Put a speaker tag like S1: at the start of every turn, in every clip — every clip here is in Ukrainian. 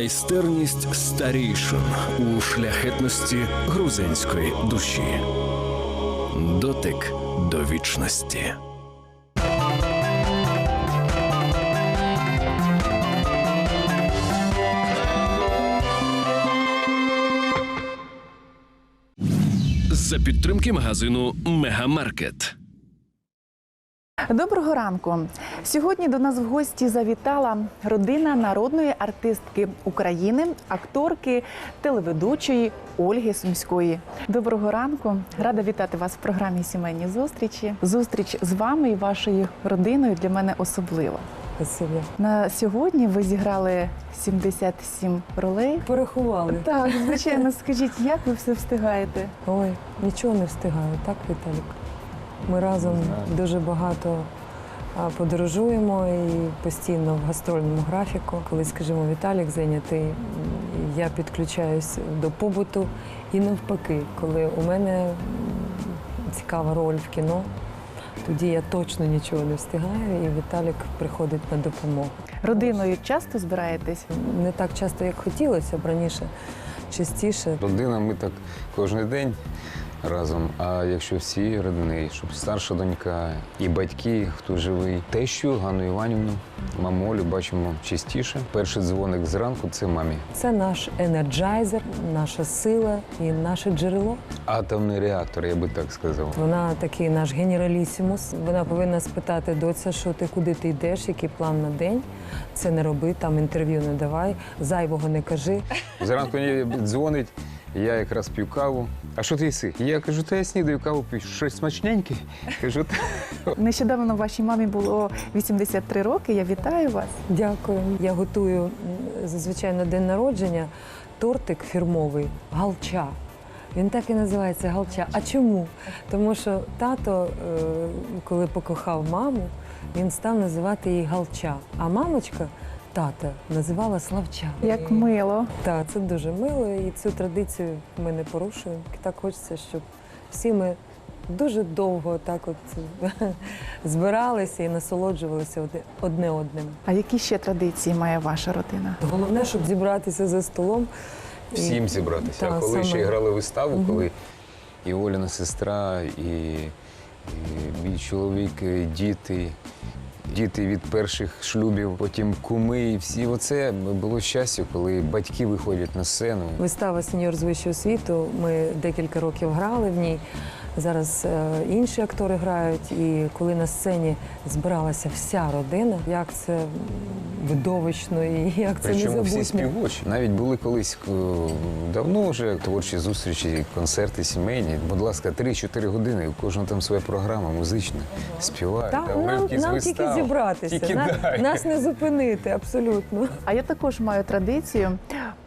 S1: Майстерність старійшин у шляхетності грузинської душі. Дотик до вічності. За підтримки магазину Мегамаркет.
S2: Доброго ранку. Сьогодні до нас в гості завітала родина народної артистки України, акторки, телеведучої Ольги Сумської. Доброго ранку. Рада вітати вас в програмі Сімейні зустрічі. Зустріч з вами і вашою родиною для мене особлива.
S3: Спасибі.
S2: На сьогодні ви зіграли 77 ролей.
S3: Порахували.
S2: Так, звичайно, скажіть, як ви все встигаєте?
S3: Ой, нічого не встигаю, так, Віталік? Ми разом дуже багато подорожуємо і постійно в гастрольному графіку. Коли, скажімо, Віталік зайнятий, я підключаюсь до побуту. І навпаки, коли у мене цікава роль в кіно, тоді я точно нічого не встигаю, і Віталік приходить на допомогу.
S2: Родиною часто збираєтесь?
S3: Не так часто, як хотілося б раніше, частіше.
S4: Родина, ми так кожен день разом. А якщо всі родини, щоб старша донька і батьки, хто живий, тещу Ганну Іванівну, мамолю бачимо частіше. Перший дзвоник зранку це мамі.
S3: Це наш енерджайзер, наша сила і наше джерело.
S4: Атомний реактор, я би так сказав.
S3: Вона такий наш генералісімус. Вона повинна спитати доця, що ти куди ти йдеш, який план на день. Це не роби, там інтерв'ю не давай, зайвого не кажи.
S4: Зранку мені дзвонить, я якраз п'ю каву. А що ти їси? Я кажу, та я снідаю каву п'ю. Щось смачненьке. Кажу, «Та».
S2: Нещодавно вашій мамі було 83 роки. Я вітаю вас.
S3: Дякую. Я готую зазвичай на день народження тортик фірмовий галча. Він так і називається галча. А чому? Тому що тато, е, коли покохав маму, він став називати її галча. А мамочка тата називала Славча.
S2: Як мило.
S3: Так, це дуже мило, і цю традицію ми не порушуємо. І Так хочеться, щоб всі ми дуже довго так от збиралися і насолоджувалися одне- одним.
S2: А які ще традиції має ваша родина?
S3: Головне, щоб зібратися за столом. і-
S4: всім зібратися.
S3: Та,
S4: а коли
S3: саме.
S4: ще грали виставу,
S3: Мгм.
S4: коли і Оліна сестра, і, і мій чоловік, і діти. Діти від перших шлюбів, потім куми, і всі оце було щастя, коли батьки виходять на сцену.
S3: Вистава сеньор з вищого світу. Ми декілька років грали в ній. Зараз е, інші актори грають. І коли на сцені збиралася вся родина, як це видовищно і як це
S4: Причому всі співочі. Навіть були колись е, давно вже творчі зустрічі, концерти сімейні. Будь ласка, 3-4 години. У кожного там своя програма музична. Співають.
S3: Та,
S4: там
S3: нам, нам
S4: вистав.
S3: тільки зібратися,
S4: Тільки
S3: На- нас не зупинити абсолютно.
S2: А я також маю традицію.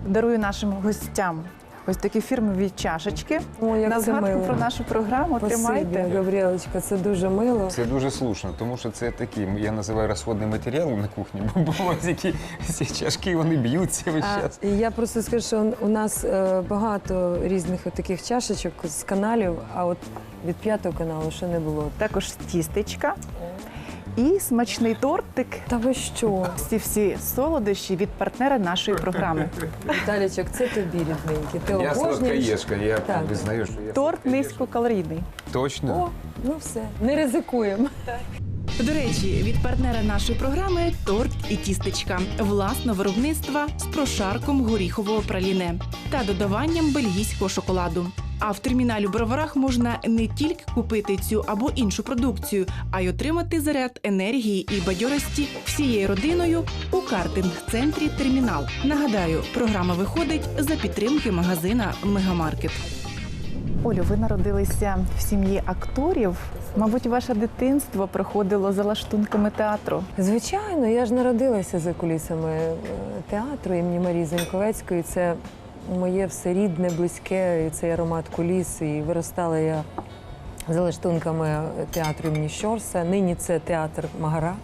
S2: Дарую нашим гостям ось такі фірмові чашечки.
S3: О, як
S2: На
S3: це
S2: згадку
S3: мило.
S2: про нашу програму.
S3: Спасибі,
S2: Тримайте.
S3: Гаврілочка, це дуже мило.
S4: Це дуже слушно, тому що це такі, я називаю розходний матеріал на кухні, бо було які ці чашки, вони б'ються весь час.
S3: і я просто скажу, що у нас е, багато різних от таких чашечок з каналів, а от від п'ятого каналу ще не було.
S2: Також тістечка і смачний тортик.
S3: Та ви що?
S2: Ці всі солодощі від партнера нашої програми.
S3: Віталічок, це тобі рідненький. Ти
S4: Я
S3: обожнюєш?
S4: сладкоєшка, я
S3: Так.
S4: визнаю, що я
S2: Торт
S4: сладкоєшка.
S2: низькокалорійний.
S4: Точно?
S3: О, ну все, не ризикуємо.
S2: До речі, від партнера нашої програми торт і тістечка власного виробництва з прошарком горіхового праліне та додаванням бельгійського шоколаду. А в терміналі у броварах можна не тільки купити цю або іншу продукцію, а й отримати заряд енергії і бадьорості всією родиною у картинг-центрі Термінал. Нагадаю, програма виходить за підтримки магазина Мегамаркет. Олю, ви народилися в сім'ї акторів. Мабуть, ваше дитинство проходило за лаштунками театру.
S3: Звичайно, я ж народилася за кулісами е, театру імені Марії Заньковецької. Це моє все рідне, близьке, і цей аромат куліс. І виростала я за лаштунками театру імені Щорса. Нині це театр Магара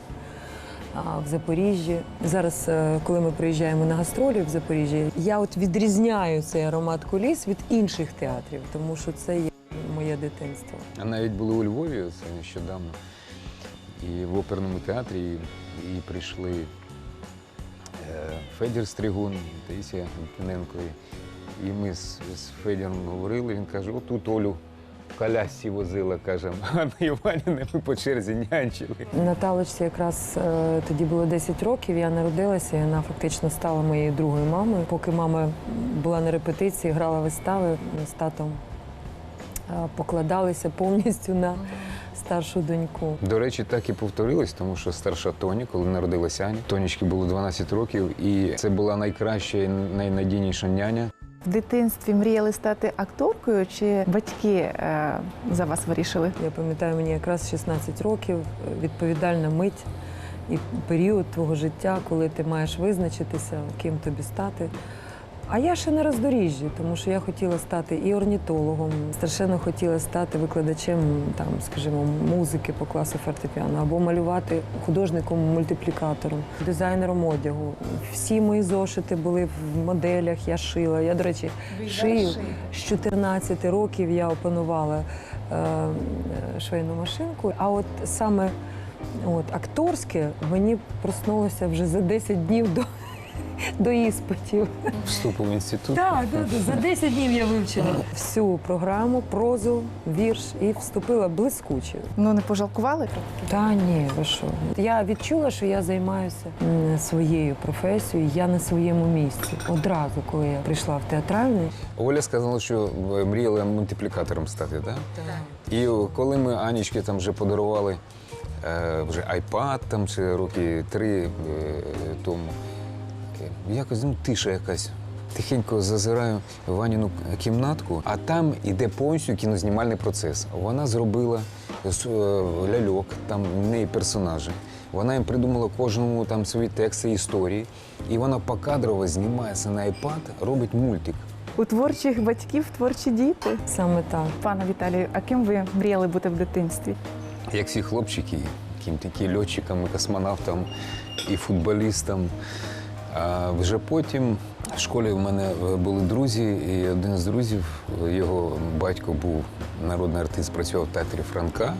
S3: в Запоріжжі. Зараз, е, коли ми приїжджаємо на гастролі в Запоріжжі, я от відрізняю цей аромат куліс від інших театрів, тому що це є моє дитинство.
S4: А навіть були у Львові це нещодавно. І в оперному театрі і, і прийшли Федір Стригун, Таїсія Піненко. І ми з, з Федіром говорили, він каже, отут Олю в колясці возила, каже, Анна Іванівна, ми по черзі нянчили.
S3: Наталочці якраз е, тоді було 10 років, я народилася, і вона фактично стала моєю другою мамою. Поки мама була на репетиції, грала вистави, з татом е, покладалися повністю на старшу доньку.
S4: До речі, так і повторилось, тому що старша Тоні, коли народилася Аня, Тонічки було 12 років, і це була найкраща і найнадійніша няня.
S5: В дитинстві мріяли стати акторкою, чи батьки е, за вас вирішили?
S3: Я пам'ятаю, мені якраз 16 років, відповідальна мить і період твого життя, коли ти маєш визначитися, ким тобі стати. А я ще на роздоріжжі, тому що я хотіла стати і орнітологом, страшенно хотіла стати викладачем, там, скажімо, музики по класу фортепіано, або малювати художником-мультиплікатором, дизайнером одягу. Всі мої зошити були в моделях, я шила. Я, до речі, шию. З 14 років я опанувала е, е, швейну машинку. А от саме от, акторське мені проснулося вже за 10 днів до, до іспитів.
S4: Вступу в інститут.
S3: Так, так, так, за 10 днів я вивчила всю програму, прозу, вірш і вступила блискуче.
S5: Ну не пожалкували?
S3: Та ні, ви що? Я відчула, що я займаюся своєю професією, я на своєму місці. Одразу, коли я прийшла в театральний,
S4: Оля сказала, що е, мріяла мультиплікатором стати, так? І коли ми Анічки там вже подарували е, вже iPad, там ще роки три е, тому, якось ну, тиша якась. Тихенько зазираю в Ваніну кімнатку, а там іде повністю кінознімальний процес. Вона зробила е, ляльок, там в неї персонажі. Вона їм придумала кожному там свої тексти, історії. І вона покадрово знімається на iPad, робить мультик.
S5: У творчих батьків творчі діти.
S3: саме так.
S5: Пане Віталію, а ким ви мріяли бути в дитинстві?
S4: як всі хлопчики, ким такі льотчикам, космонавтам і футболістам. А вже потім в школі в мене були друзі, і один з друзів, його батько був народний артист, працював в театрі Франка,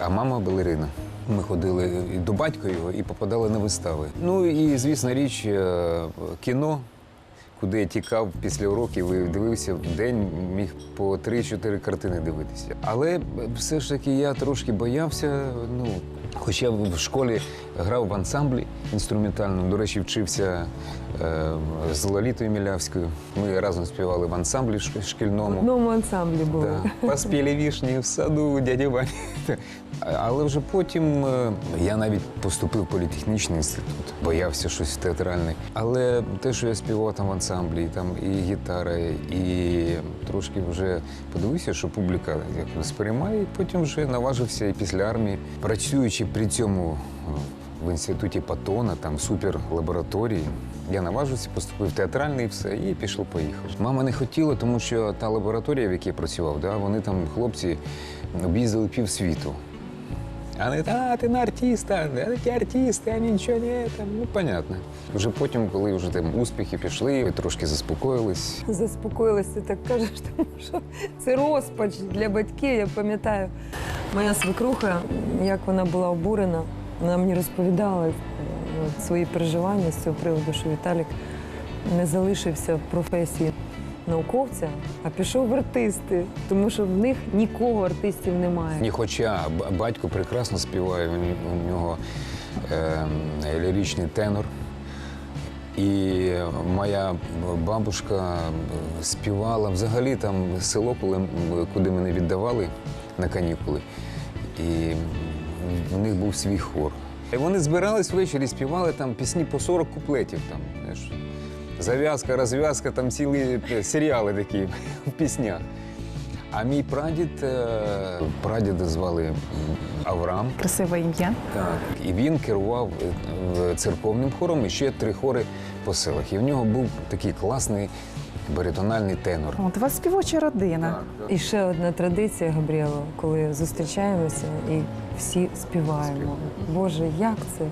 S4: а мама балерина. Ми ходили і до батька його і попадали на вистави. Ну і звісно річ, е, кіно, куди я тікав після уроків і дивився в день, міг по 3-4 картини дивитися. Але все ж таки я трошки боявся. Ну, хоча в школі грав в ансамблі інструментальному, до речі, вчився е, з Лолітою Мілявською. Ми разом співали в ансамблі шкільному.
S3: В одному ансамблі було.
S4: Да. Поспіли вішні в саду дяді Вані. Але вже потім е, я навіть поступив в політехнічний інститут, боявся щось театральне. Але те, що я співав там в ансамблі, там і гітара, і трошки вже подивився, що публіка як сприймає, і потім вже наважився і після армії, працюючи при цьому е, в інституті Патона, там суперлабораторії. Я наважився, поступив театральний і все, і пішло поїхав. Мама не хотіла, тому що та лабораторія, в якій я працював, да, вони там, хлопці, об'їздили півсвіту. А не та ти на артиста, а ті артисти, а нічого не там. Ну, понятно. Вже потім, коли вже там успіхи пішли, трошки заспокоїлись.
S3: Заспокоїлась, ти так кажеш, тому що це розпач для батьків. Я пам'ятаю, моя свекруха, як вона була обурена, вона мені розповідала е, свої переживання з цього приводу, що Віталік не залишився в професії науковця, а пішов в артисти, тому що в них нікого артистів немає.
S4: Ні, хоча батько прекрасно співає, у нього е, ліричний тенор. І моя бабушка співала взагалі там село, коли, куди мене віддавали на канікули. І в них був свій хор. І вони збирались ввечері, співали там пісні по 40 куплетів. Там, знаєш, зав'язка, розв'язка, там цілі серіали такі в піснях. А мій прадід, е, прадіда звали м, Авраам.
S5: Красиве ім'я.
S4: Так. І він керував е, церковним хором і ще три хори по селах. І в нього був такий класний баритональний тенор.
S5: От у вас співоча родина.
S3: І ще одна традиція, Габріело, коли зустрічаємося і всі співаємо. Боже, як це?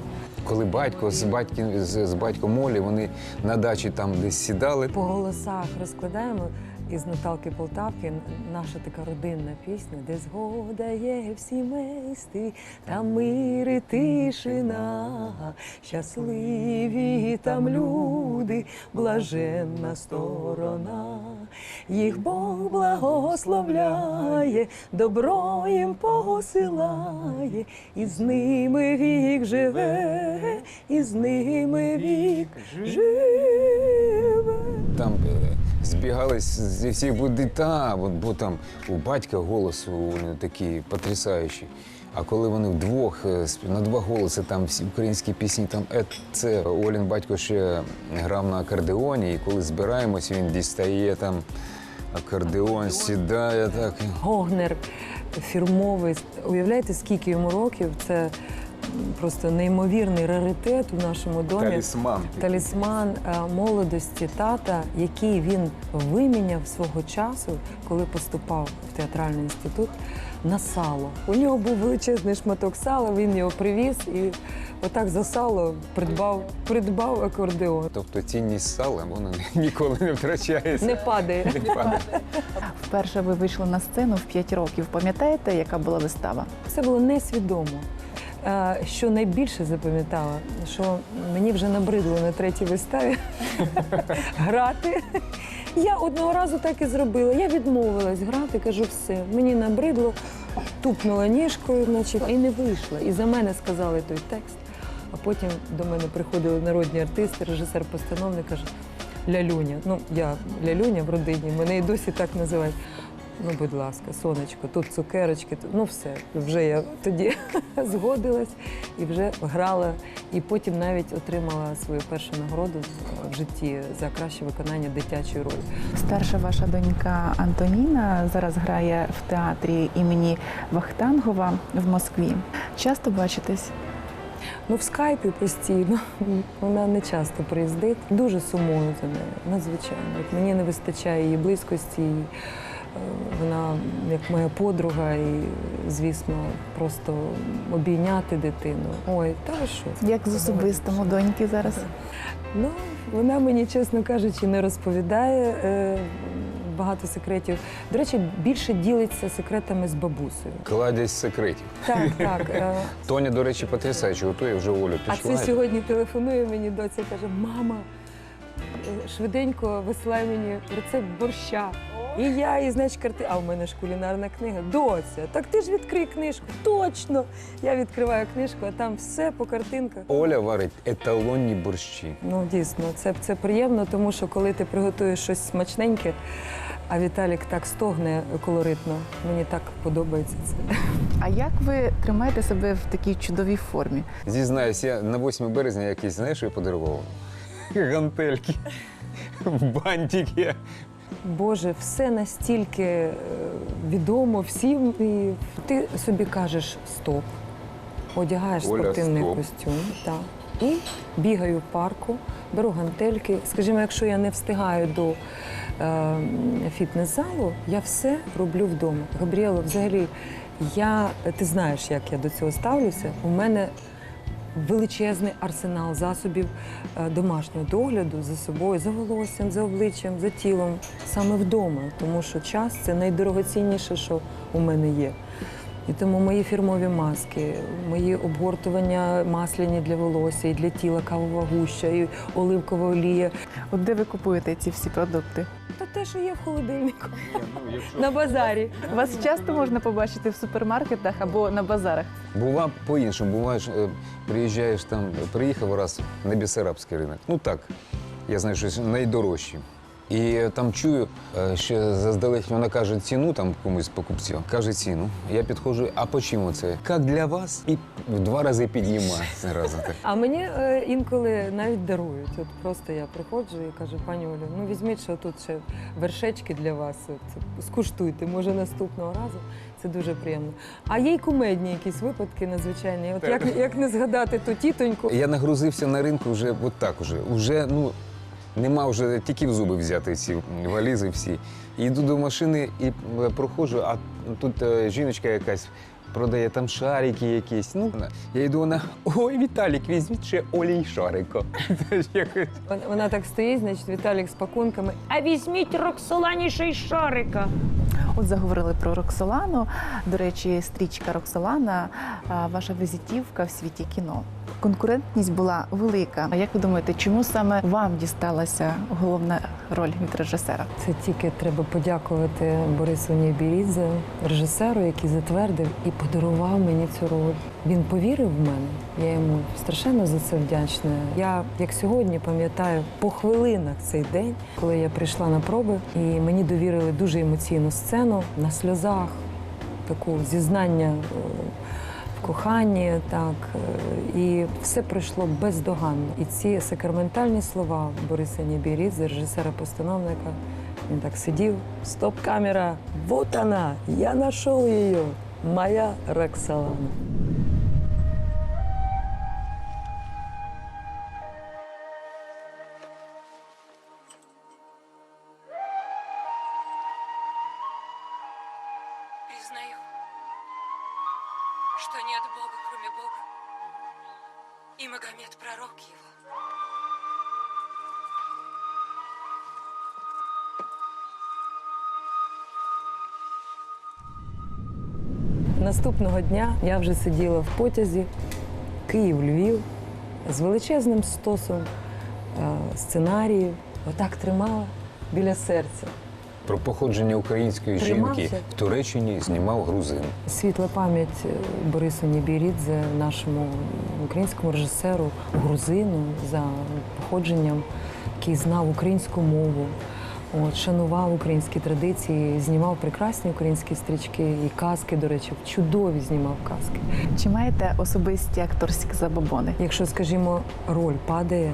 S4: Коли батько з батьком з, з батьком Олі, вони на дачі там десь сідали.
S3: По голосах розкладаємо із Наталки Полтавки наша така родинна пісня, де згода є в сімействі, та мир і тишина, щасливі там люди, блаженна сторона, їх Бог благословляє, добро їм посилає, і з ними вік живе, і з ними вік живе.
S4: Там е, збігались зі всіх будинків, та, бо, бо там у батька голос у, такий потрясаючий. А коли вони вдвох е, на два голоси, там всі українські пісні, там е, це Олін батько ще грав на акордеоні, і коли збираємось, він дістає там акордеон, сідає так.
S3: Гогнер фірмовий. Уявляєте, скільки йому років? Це просто неймовірний раритет у нашому домі.
S4: Талісман.
S3: Талісман е, молодості тата, який він виміняв свого часу, коли поступав в театральний інститут, на сало. У нього був величезний шматок сала, він його привіз і отак за сало придбав, придбав акордеон.
S4: Тобто цінність сала вона ніколи не втрачається.
S3: Не падає.
S4: Не падає.
S5: Вперше ви вийшли на сцену в 5 років. Пам'ятаєте, яка була вистава?
S3: Це було несвідомо. Е, Що найбільше запам'ятала, що мені вже набридло на третій виставі грати. Я одного разу так і зробила. Я відмовилась грати, кажу, все, мені набридло, тупнула ніжкою, значить, і не вийшла. І за мене сказали той текст. А потім до мене приходили народні артисти, режисер-постановник каже, Лялюня. Ну, я Лялюня в родині, мене і досі так називають. Ну, будь ласка, сонечко, тут цукерочки, тут ну все. Вже я тоді згодилась і вже грала, і потім навіть отримала свою першу нагороду в житті за краще виконання дитячої ролі.
S5: Старша ваша донька Антоніна зараз грає в театрі імені Вахтангова в Москві. Часто бачитесь?
S3: Ну, в скайпі постійно. Вона не часто приїздить. Дуже сумую за нею, надзвичайно. От мені не вистачає її близькості. е, Вона як моя подруга, і, звісно, просто обійняти дитину. Ой, та ви що?
S5: Як з особистим у доньки зараз?
S3: Ну, вона мені, чесно кажучи, не розповідає е, багато секретів. До речі, більше ділиться секретами з бабусею.
S4: Кладязь секретів.
S3: Так, так. е,
S4: Тоня, до речі, потрясаюче готує вже Олю.
S3: А це сьогодні телефонує мені доця каже: мама, е, швиденько висилай мені рецепт борща. І я, і значить, карти. А в мене ж кулінарна книга. Доця, так ти ж відкрий книжку. Точно! Я відкриваю книжку, а там все по картинках.
S4: Оля варить еталонні борщі.
S3: Ну, дійсно, це, це приємно, тому що коли ти приготуєш щось смачненьке, а Віталік так стогне колоритно. Мені так подобається це.
S5: А як ви тримаєте себе в такій чудовій формі?
S4: Зізнаюсь, я на 8 березня якийсь, знаєш, що я подарував? Гантельки, бантики.
S3: Боже, все настільки е, відомо всім, і ти собі кажеш стоп, одягаєш
S4: Оля,
S3: спортивний
S4: стоп.
S3: костюм так, і бігаю в парку, беру гантельки. Скажімо, якщо я не встигаю до е, фітнес-залу, я все роблю вдома. Габріело, взагалі, я, ти знаєш, як я до цього ставлюся. У мене величезний арсенал засобів е, домашнього догляду за собою, за волоссям, за обличчям, за тілом, саме вдома, тому що час це найдорогоцінніше, що у мене є. І тому мої фірмові маски, мої обгортування масляні для волосся і для тіла кавова гуща, і оливкова олія.
S5: От де ви купуєте ці всі продукти?
S3: Та те, що є в холодильнику на базарі.
S5: Вас часто можна побачити в супермаркетах або на базарах.
S4: Бува по-іншому. Буваєш, е, приїжджаєш там, приїхав раз на Бісарабський ринок. Ну так, я знаю, щось найдорожче. І там чую, е, ще заздалегідь вона каже ціну там комусь з покупців. Каже ціну. Я підходжу, а по чому це? Як для вас? І в два рази піднімаю зразу так.
S3: А мені е, інколи навіть дарують. От просто я приходжу і кажу, пані Олю, ну візьміть, що тут ще вершечки для вас. От, скуштуйте, може наступного разу. Це дуже приємно. А є й кумедні якісь випадки надзвичайні. От як, як не згадати ту тітоньку.
S4: Я нагрузився на ринку вже от так уже. Уже, ну, нема вже тільки в зуби взяти ці валізи всі. Йду до машини і е, проходжу, а тут е, жіночка якась продає там шарики якісь. Ну, я йду, вона, ой, Віталік, візьміть ще олій
S3: шарико. Вона так стоїть, значить, Віталік з пакунками.
S6: А візьміть Роксолані шарика.
S2: От заговорили про Роксолану. До речі, стрічка Роксолана ваша візитівка в світі кіно. Конкурентність була велика. А як ви думаєте, чому саме вам дісталася головна роль від режисера?
S3: Це тільки треба подякувати Борису Нібірідзе, режисеру, який затвердив і подарував мені цю роль. Він повірив в мене. Я йому страшенно за це вдячна. Я, як сьогодні, пам'ятаю по хвилинах цей день, коли я прийшла на проби, і мені довірили дуже емоційну сцену на сльозах, таку зізнання. е, в Коханні, так е, і все пройшло бездоганно. І ці сакраментальні слова Бориса Нібірідзе, режисера-постановника, він так сидів. Стоп, камера! Вот она! Я нашел її! Моя Роксолана. Наступного дня я вже сиділа в потязі Київ-Львів з величезним стосом е, сценаріїв. Отак тримала біля серця.
S4: Про походження української жінки в Туреччині знімав грузин.
S3: Світла пам'ять е, Борису Нібірідзе, нашому українському режисеру, грузину за походженням, який знав українську мову, от, шанував українські традиції, знімав прекрасні українські стрічки і казки, до речі, чудові знімав казки.
S2: Чи маєте особисті акторські забобони?
S3: Якщо, скажімо, роль падає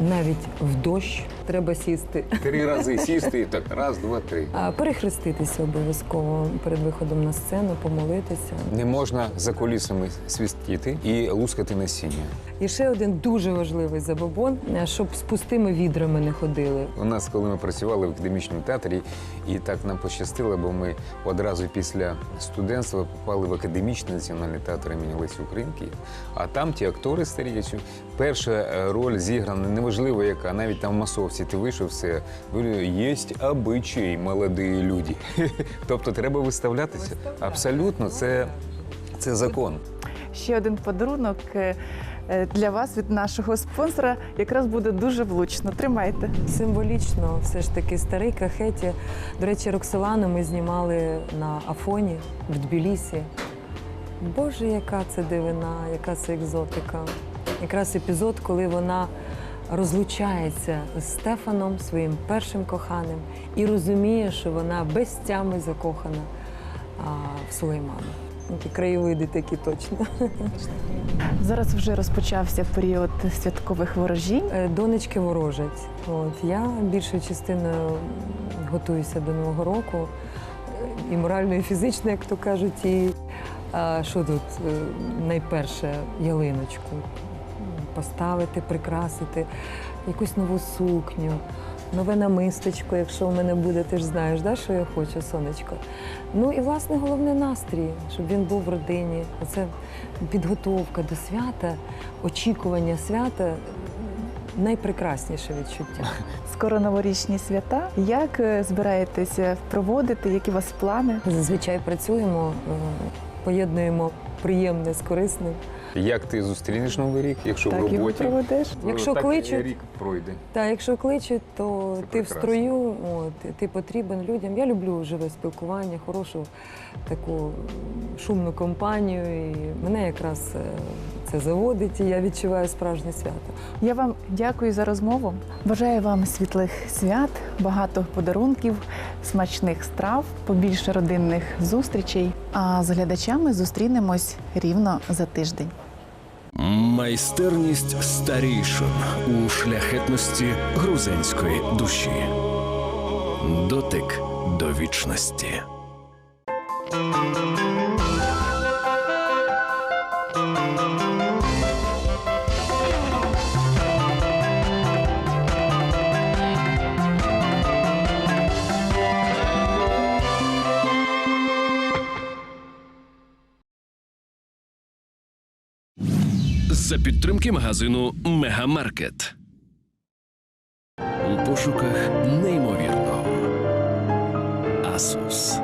S3: навіть в дощ, треба сісти.
S4: Три рази сісти і так. Раз, два, три.
S3: А, Перехреститися обов'язково перед виходом на сцену, помолитися.
S4: Не можна за колісами свістіти і лускати насіння.
S3: І ще один дуже важливий забобон, е, щоб з пустими відрами не ходили.
S4: У нас, коли ми працювали в академічному театрі, і так нам пощастило, бо ми одразу після студентства попали в академічний національний театр імені Лесі Українки. А там ті актори старі, перша е, роль зіграна неважливо яка, навіть там в масовці ти вийшов, все говорю, є обичай, молоді люди. тобто треба виставлятися. Абсолютно, це, це закон.
S2: Ще один подарунок е, е, для вас від нашого спонсора якраз буде дуже влучно. Тримайте.
S3: Символічно, все ж таки старий кахеті. До речі, Роксолану ми знімали на Афоні в Тбілісі. Боже, яка це дивина, яка це екзотика. Якраз епізод, коли вона розлучається з Стефаном, своїм першим коханим, і розуміє, що вона без тями закохана а, в Сулеймана. Ті краєвиди такі точно.
S2: Зараз вже розпочався період святкових ворожінь.
S3: Е, Донечки ворожать. От я більшою частиною готуюся до Нового року. І морально, і фізично, як то кажуть. І а, що тут е, найперше ялиночку поставити, прикрасити, якусь нову сукню, нове намисточко, якщо в мене буде, ти ж знаєш, да, що я хочу, сонечко. Ну і власне головне настрій, щоб він був в родині. Оце підготовка до свята, очікування свята найпрекрасніше відчуття.
S2: Скоро новорічні свята. Як е, збираєтеся проводити? Які у вас плани?
S3: Зазвичай працюємо, е, поєднуємо приємне з корисним.
S4: Як ти зустрінеш новий рік, якщо в
S2: так його
S4: роботі?
S2: проведеш?
S3: Якщо
S4: так
S3: кличуть-
S4: і рік пройде.
S3: Та якщо кличуть, то
S4: Це
S3: ти в строю, от, ти потрібен людям. Я люблю живе спілкування, хорошу таку м, шумну компанію. І мене якраз е, це заводить, і я відчуваю справжнє свято.
S2: Я вам дякую за розмову. Бажаю вам світлих свят, багато подарунків, смачних страв, побільше родинних зустрічей. А з глядачами зустрінемось рівно за тиждень.
S1: Майстерність старішин у шляхетності грузинської душі. Дотик до вічності. Підтримки магазину Мегамаркет. У пошуках неймовірного. Асус.